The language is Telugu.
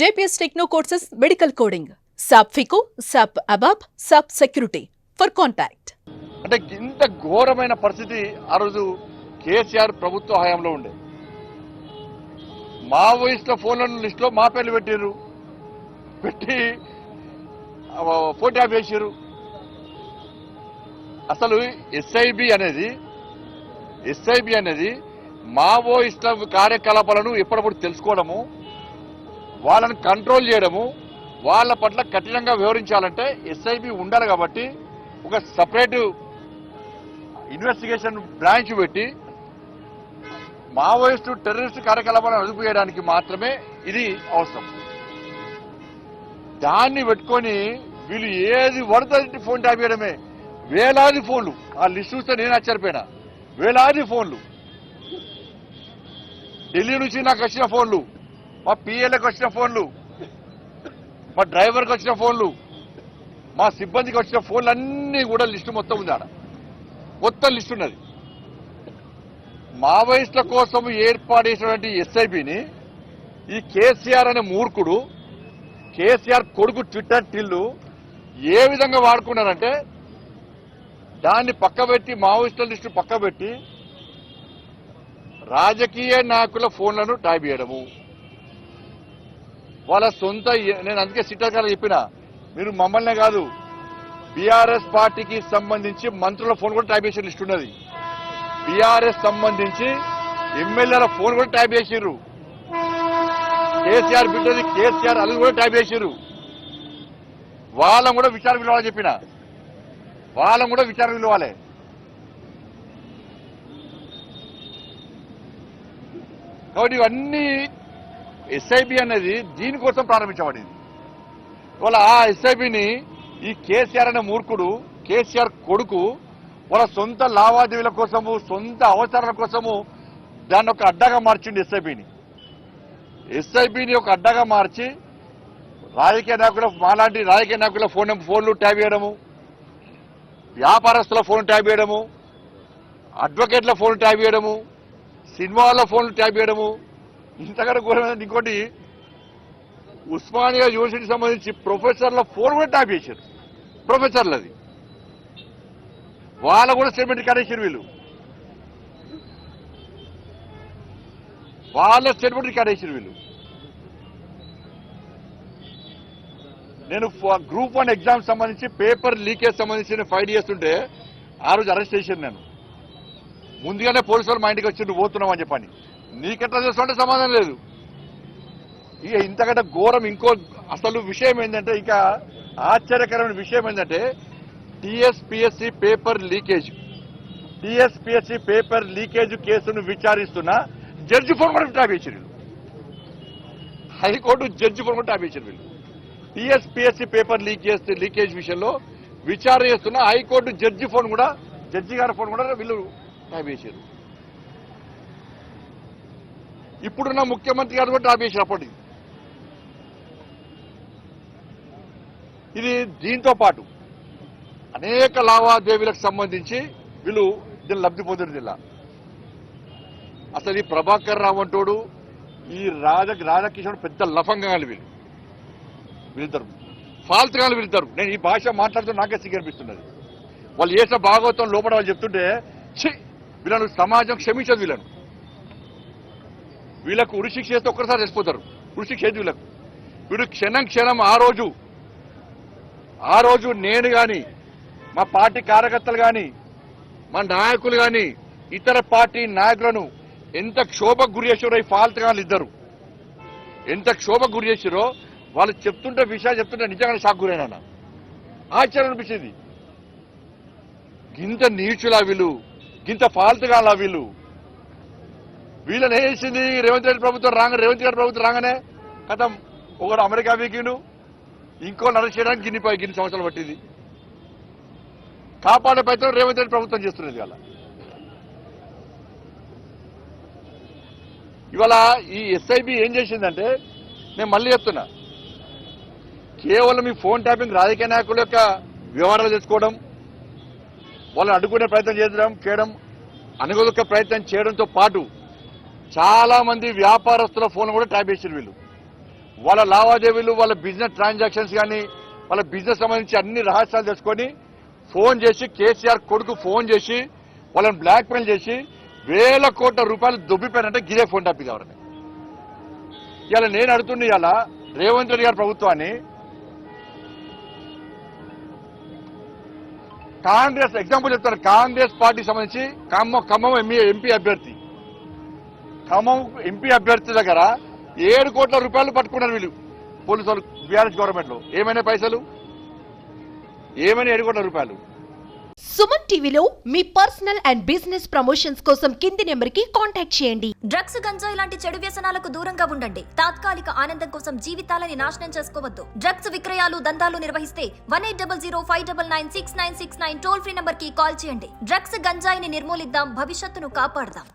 JPS techno courses medical coding. SAP FICO SAP ABAP SAP security. For contact. అంటే ఇంత ఘోరమైన పరిస్థితి ఆ రోజు కేసీఆర్ ప్రభుత్వ హయాంలో ఉండే. మావోయిస్టుల ఫోన్లను లిస్టులో మా పేర్లు పెట్టారు పెట్టి ఫోటో వేసారు అసలు ఎస్ఐబి అనేది ఎస్ఐబి అనేది మావోయిస్టుల కార్యకలాపాలను ఎప్పటికప్పుడు తెలుసుకోవడము వాళ్ళని కంట్రోల్ చేయడము వాళ్ళ పట్ల కఠినంగా వివరించాలంటే ఎస్ఐబి ఉండాలి కాబట్టి ఒక సపరేట్ ఇన్వెస్టిగేషన్ బ్రాంచ్ పెట్టి మావోయిస్టు టెర్రరిస్ట్ కార్యకలాపాలను అదుపు చేయడానికి మాత్రమే ఇది అవసరం. దాన్ని పెట్టుకొని వీళ్ళు ఏది వరదటి ఫోన్ ట్యాప్ చేయడమే. వేలాది ఫోన్లు. ఆ లిస్ట్ చూస్తే నేను ఆశ్చర్యపోయినా. వేలాది ఫోన్లు. ఢిల్లీ నుంచి నాకు వచ్చిన ఫోన్లు. మా పిఎల్కి వచ్చిన ఫోన్లు మా డ్రైవర్కి వచ్చిన ఫోన్లు మా సిబ్బందికి వచ్చిన ఫోన్లు అన్నీ కూడా లిస్టు మొత్తం ఉంది ఆడ. మొత్తం లిస్ట్ ఉన్నది. మావోయిస్టుల కోసం ఏర్పాటు చేసినటువంటి ఎస్ఐబిని ఈ కేసీఆర్ అనే మూర్ఖుడు కేసీఆర్ కొడుకు ట్విట్టర్ టిల్లు ఏ విధంగా వాడుకున్నారంటే దాన్ని పక్కబెట్టి మావోయిస్టుల లిస్టు పక్కబెట్టి రాజకీయ నాయకుల ఫోన్లను ట్యాబ్ చేయడము. వాళ్ళ సొంత నేను అందుకే సిట్టర్ గారు చెప్పిన మీరు మమ్మల్నే కాదు బీఆర్ఎస్ పార్టీకి సంబంధించి మంత్రుల ఫోన్ కూడా టైప్ చేసే లిస్ట్ ఉన్నది. బీఆర్ఎస్ సంబంధించి ఎమ్మెల్యేల ఫోన్ కూడా టైప్ చేసిర్రు. కేసీఆర్ బిడ్డది కేసీఆర్ అది కూడా టైప్ చేసిర్రు. వాళ్ళని కూడా విచారణ విలువాలని చెప్పిన. వాళ్ళని కూడా విచారణ విలువాలే కాబట్టి ఇవన్నీ ఎస్ఐబి అనేది దీనికోసం ప్రారంభించబడింది. వాళ్ళ ఆ ఎస్ఐబిని ఈ కేసీఆర్ అనే మూర్ఖుడు కేసీఆర్ కొడుకు వాళ్ళ సొంత లావాదేవీల కోసము సొంత అవసరాల కోసము దాన్ని ఒక అడ్డగా మార్చిండు ఎస్ఐబిని. ఎస్ఐబిని ఒక అడ్డగా మార్చి రాజకీయ నాయకుల మాలాంటి రాజకీయ నాయకుల ఫోన్ ఫోన్లు ట్యాబ్ చేయడము వ్యాపారస్తుల ఫోన్ ట్యాబ్ చేయడము అడ్వకేట్ల ఫోన్ ట్యాబ్ చేయడము సినిమాల ఫోన్లు ట్యాబ్ చేయడము ఇంతకన్నా ఘోరమైన ఇంకోటి ఉస్మానియా యూనివర్సిటీకి సంబంధించి ప్రొఫెసర్ల ఫోన్ కూడా ట్యాప్ చేశారు. ప్రొఫెసర్లది. వాళ్ళ కూడా స్టేట్మెంట్ రికార్డ్ వీళ్ళు. వాళ్ళ స్టేట్మెంట్ రికార్డ్ వీళ్ళు. నేను గ్రూప్ వన్ ఎగ్జామ్ సంబంధించి పేపర్ లీకేజ్ సంబంధించి ఫైవ్ చేస్తుంటే ఆ రోజు అరెస్ట్ చేశాను నేను. ముందుగానే పోలీసు వాళ్ళు మా ఇంటికి వచ్చి నువ్వు అని చెప్పని. నీకెట్లా చేస్తుంటే సమాధానం లేదు. ఇక ఇంతకంటే ఘోరం ఇంకో అసలు విషయం ఏంటంటే ఇంకా ఆశ్చర్యకరమైన విషయం ఏంటంటే TSPSC paper leakage. TSPSC paper leakage కేసును విచారిస్తున్న జడ్జి ఫోన్ కూడా ట్యాప్ చేశారు వీళ్ళు. హైకోర్టు జడ్జి ఫోన్ కూడా ట్యాప్ వీళ్ళు. టిఎస్పిఎస్సి పేపర్ లీకేజ్ లీకేజ్ విషయంలో విచారణ చేస్తున్న హైకోర్టు జడ్జి ఫోన్ కూడా జడ్జి గారి ఫోన్ కూడా వీళ్ళు ట్యాప్ చేశారు ఇప్పుడున్న ముఖ్యమంత్రి గారు కూడా ట్యాప్ ఇది దీంతో పాటు అనేక లావాదేవీలకు సంబంధించి వీళ్ళు దీన్ని లబ్ధి పొందిన జిల్లా. అసలు ఈ ప్రభాకర్ రావు అంటోడు ఈ రాజ రాధాకిషోడు పెద్ద లఫంగాలు వీళ్ళు. వీళ్ళిద్దరు. ఫాల్తుగాలు వీళ్ళిద్దరు. నేను ఈ భాష మాట్లాడుతూ నాకే సిగ్గు అనిపిస్తున్నది. వాళ్ళు చేసిన భాగవతం లోపల వాళ్ళు చెప్తుంటే ఛీ! వీళ్ళను సమాజం క్షమించదు వీళ్ళను. వీళ్ళకు ఉరిశిక్ష చేస్తే ఒక్కసారి చచ్చిపోతారు. ఉరిశిక్ష ఏది వీళ్ళకు? వీడు క్షణం క్షణం ఆ రోజు ఆ రోజు నేను కానీ మా పార్టీ కార్యకర్తలు కానీ మా నాయకులు కానీ ఇతర పార్టీ నాయకులను ఎంత క్షోభకు గురి చేసారో ఈ ఫాల్ట్ కానీ ఇద్దరు. ఎంత క్షోభకు గురి చేసారో వాళ్ళు చెప్తుంటే విషయాలు చెప్తుంటే నిజంగానే షాక్ గురైనా ఆశ్చర్యం అనిపించింది. గింత నీచులా వీళ్ళు గింత ఫాల్తుగాలా వీళ్ళు. వీళ్ళని వేసింది చేసింది రేవంత్ రెడ్డి ప్రభుత్వం రాంగ రేవంత్ రెడ్డి ప్రభుత్వం రాగానే కథం ఒకడు అమెరికా వీకిండు ఇంకో అరెస్ట్ చేయడానికి గిన్ని పై- గిన్ని సంవత్సరాలు పట్టింది. కాపాడే ప్రయత్నం రేవంత్ రెడ్డి ప్రభుత్వం చేస్తున్నది ఇవాళ. ఇవాళ ఈ ఎస్ఐబి ఏం చేసిందంటే నేను మళ్ళీ చెప్తున్నా కేవలం ఈ ఫోన్ ట్యాపింగ్ రాజకీయ నాయకుల యొక్క వ్యవహారాలు చేసుకోవడం వాళ్ళని అడ్డుకునే ప్రయత్నం చేయడం చేయడం అనుగొలక ప్రయత్నం చేయడంతో పాటు చాలా మంది వ్యాపారస్తుల ఫోన్ కూడా ట్యాప్ చేసారు వీళ్ళు. వాళ్ళ లావాదేవీలు వాళ్ళ బిజినెస్ ట్రాన్సాక్షన్స్ కానీ వాళ్ళ బిజినెస్ సంబంధించి అన్ని రహస్యాలు తెలుసుకొని ఫోన్ చేసి కేసీఆర్ కొడుకు ఫోన్ చేసి వాళ్ళని బ్లాక్మెయిల్ చేసి వేల కోట్ల రూపాయలు దొబ్బిపోయారంటే గిరే ఫోన్ టాపిక్ ఎవరిని ఇలా నేను అడుగుతుండే ఇలా రేవంత్ రెడ్డి గారి ప్రభుత్వాన్ని కాంగ్రెస్ ఎగ్జాంపుల్ చెప్తాను. కాంగ్రెస్ పార్టీ సంబంధించి ఖమ్మం ఖమ్మం ఎంపీ అభ్యర్థి. ఖమ్మం ఎంపీ అభ్యర్థి దగ్గర ఏడు కోట్ల రూపాయలు పట్టుకున్నారు వీళ్ళు. పోలీసు వాళ్ళు బీఆర్ఎస్ గవర్నమెంట్లో ఏమైనా పైసలు? ఏమైనా ఏడు కోట్ల రూపాయలు? సుమన్ టీవీలో మీ పర్సనల్ అండ్ బిజినెస్ ప్రమోషన్స్ కోసం కింది నెంబర్కి కాంటాక్ట్ చేయండి. డ్రగ్స్ గంజాయి లాంటి చెడు వ్యసనాలకు దూరంగా ఉండండి. తాత్కాలిక ఆనందం కోసం జీవితాలని నాశనం చేసుకోవద్దు. డ్రగ్స్ విక్రయాలు దందాలు నిర్వహిస్తే one eight double zero five double nine six nine six nine toll free నంబర్కి కాల్ చేయండి. డ్రగ్స్ గంజాయిని నిర్మూలిద్దాం భవిష్యత్తును కాపాడదాం.